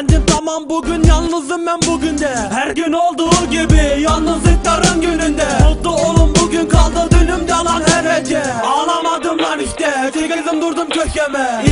Kendim tamam bugün yalnızım ben bugün de. Her gün olduğu gibi yalnızlıkların gününde. Mutlu olun bugün kaldı dünümde lan her gece Ağlamadım lan işte çekildim durdum köşeme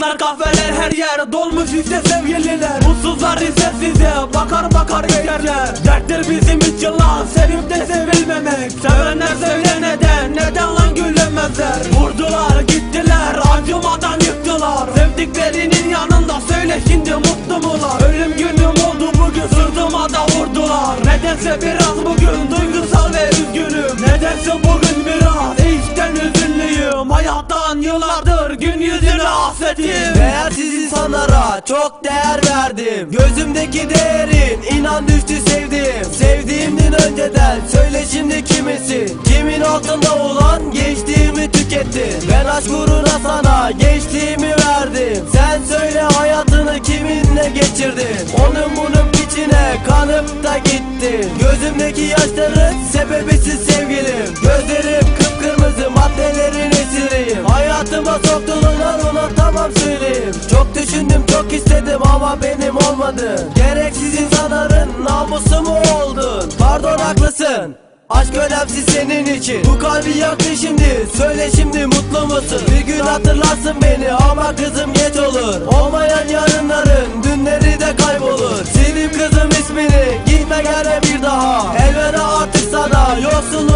Parklar kahveler her yer dolmuş işte sevgililer. Mutsuzlar ise size bakar bakar geçerler. Derttir bizim için lan sevip de sevilmemek. Sevenler söyle neden neden lan gülemezler? Vurdular gittiler acımadan yıktılar. Sevdiklerinin yanında söyle şimdi mutlu mular? Ölüm günüm oldu bugün sırtıma da vurdular. Nedense biraz bugün duygusal ve üzgünüm. Nedense bugün biraz içten üzünlüyüm. Hayattan yıllardır hasretim Değersiz insanlara çok değer verdim. Gözümdeki değerin inan düştü sevdiğim Sevdiğimden önceden söyle şimdi kimisin Kimin altında olan gençliğimi tükettin? Ben aşk uğruna sana gençliğimi verdim. Sen söyle hayatını kiminle geçirdin? Onun bunun piçine kanıp da gittin. Gözümdeki yaşların sebebisiz sevgilim. Gözlerim kıpkırmızı maddelerin esiriyim. Hayatıma tamam söyleyeyim Çok düşündüm çok istedim ama benim olmadı Gereksiz insanların namusu mu oldun? Pardon haklısın. Aşk önemsiz senin için. Bu kalbi yaktı şimdi Söyle şimdi mutlu musun? Bir gün hatırlarsın beni ama kızım geç olur. Olmayan yarınların dünleri de kaybolur. Silip kızım ismini gitme gene bir daha. Elveda artık sana Yoksullular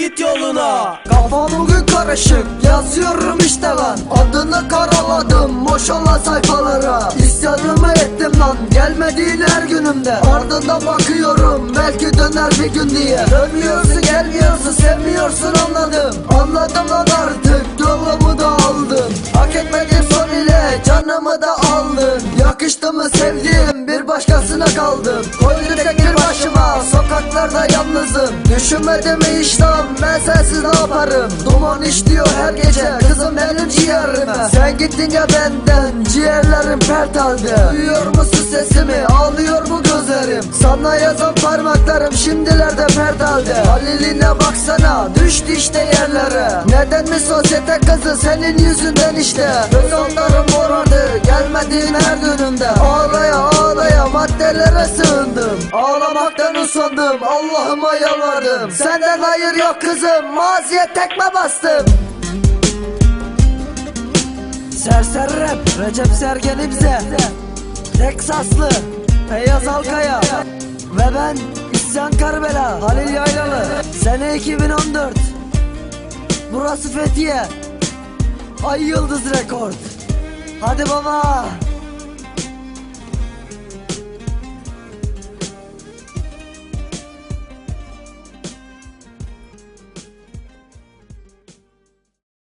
git yoluna. Kafa bugün karışık yazıyorum işte lan Adını karaladım boş olan sayfalara. İsyanımı ettim lan gelmediğin her günümde. Ardından bakıyorum belki döner bir gün diye. Dönmüyorsun gelmiyorsun sevmiyorsun anladım. Anladım lan artık yolumu da aldın. Hak etmediğim son ile canımı da aldın. Yakıştı mı sevdiğim bir başkasına kaldım. Koydum tek bir başıma sokaklarda yalnızım. Düşünmedim lan ben sensiz ne yaparım? Duman işliyor her gece kızım benim ciğerime. Sen gittin ya benden ciğerlerim pert halde. Duyuyor musun sesimi? Ağlıyor gözlerim Sana yazan parmaklarım şimdilerde pert halde. Haliline baksana düştü işte yerlere. Neden mi sosyete kızı senin yüzünden işte? Göz onlarım morardı gelmediğin her dönümde Ağlaya ağlaya maddelere sığındım. Ağlamaktan usandım Allah'ıma yalvardım. Senden hayır yok kızım maziye tekme bastım. Serseri rap Recep Sergen İbze. Teksaslı Beyaz Alkaya Ve ben İsyan Karbela Halil Yaylalı. Sene 2014 Burası Fethiye. Ay Yıldız Rekord Hadi baba